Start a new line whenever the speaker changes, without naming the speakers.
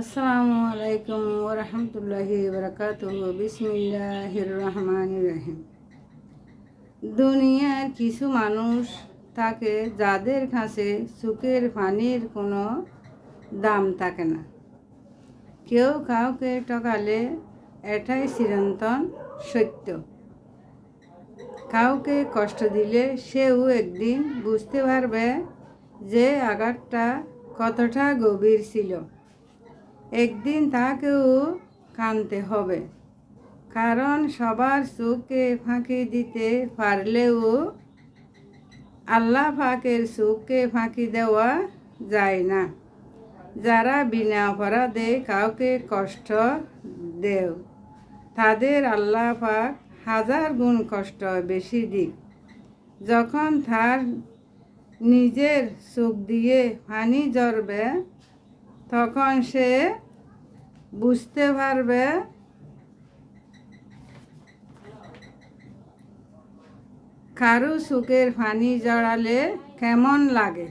আসসালামু আলাইকুম ওরহমতুল্লাহি বরকাত বিসমিল্লাহির রহমান রহিম দুনিয়ার কিছু মানুষ থাকে যাদের কাছে সুখের পানির কোনো দাম থাকে না। কেউ কাউকে টকালে এটাই চিরন্তন সত্য। কাউকে কষ্ট দিলে সেও একদিন বুঝতে পারবে যে আঘাতটা কতটা গভীর ছিল। একদিন তাকেও কানতে হবে, কারণ সবার সুখকে ফাঁকি দিতে পারলেও আল্লাহ ফাঁকের সুখকে ফাঁকি দেওয়া যায় না। যারা বিনা অপরাধে কাউকে কষ্ট দেও, তাদের আল্লাহ পাক হাজার গুণ কষ্ট বেশি দিক। যখন তার নিজের সুখ দিয়ে পানি জড়বে তখন সে বুঝতে পারবে কারু সুখের ফানি জড়ালে কেমন লাগে।